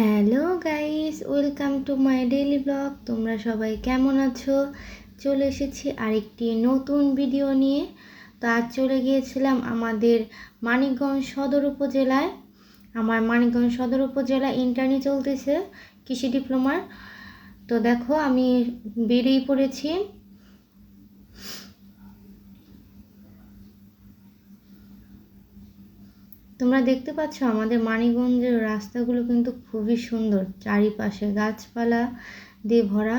Hello guys, welcome to my daily blog. তোমরা সবাই কেমন আছো? চলে এসেছি আরেকটি নতুন ভিডিও নিয়ে। তো আজ চলে গিয়েছিলাম আমাদের মানিকগঞ্জ সদর উপজেলায়। আমার মানিকগঞ্জ সদর উপজেলা ইন্টারনি চলতেছে, কৃষি ডিপ্লোমার। তো দেখো, আমি বেরিয়ে পড়েছি। তোমরা দেখতে পাচ্ছ আমাদের মানিকগঞ্জের রাস্তাগুলো কিন্তু খুবই সুন্দর। চারিপাশে গাছপালা দিয়ে ভরা,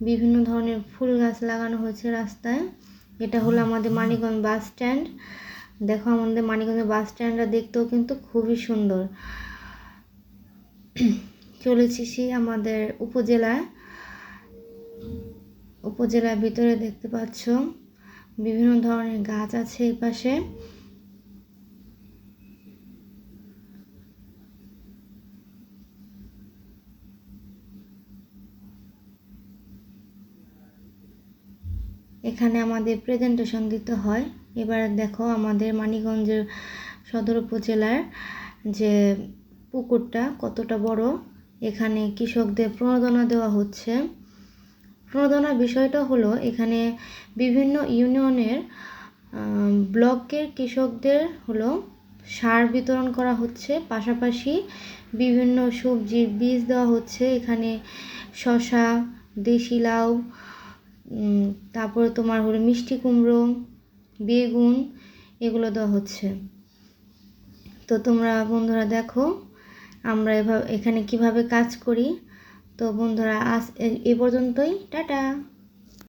বিভিন্ন ধরনের ফুল গাছ লাগানো হয়েছে রাস্তায়। এটা হলো আমাদের মানিগঞ্জ বাস স্ট্যান্ড। দেখো আমাদের মানিকগঞ্জের বাস স্ট্যান্ডটা দেখতেও কিন্তু খুবই সুন্দর। চলেছি সেই আমাদের উপজেলায়। উপজেলার ভিতরে দেখতে পাচ্ছ বিভিন্ন ধরনের গাছ আছে এই পাশে এখানে আমাদের প্রেজেন্টেশন দিতে হয়। এবার দেখো আমাদের মানিকগঞ্জের সদর উপজেলার যে পুকুরটা কতটা বড়, এখানে কৃষকদের প্রণোদনা দেওয়া হচ্ছে। প্রণোদনার বিষয়টা হলো, এখানে বিভিন্ন ইউনিয়নের ব্লকের কৃষকদের হলো সার বিতরণ করা হচ্ছে। পাশাপাশি বিভিন্ন সবজির বীজ দেওয়া হচ্ছে। এখানে শসা, দেশি লাউ তারপরে তোমার হলো মিষ্টি কুমড়ো, বেগুন, এগুলো দেওয়া হচ্ছে। তো তোমরা বন্ধুরা দেখো, আমরা এভাবে, এখানে কীভাবে কাজ করি। তো বন্ধুরা আজ এ- পর্যন্তই, টাটা!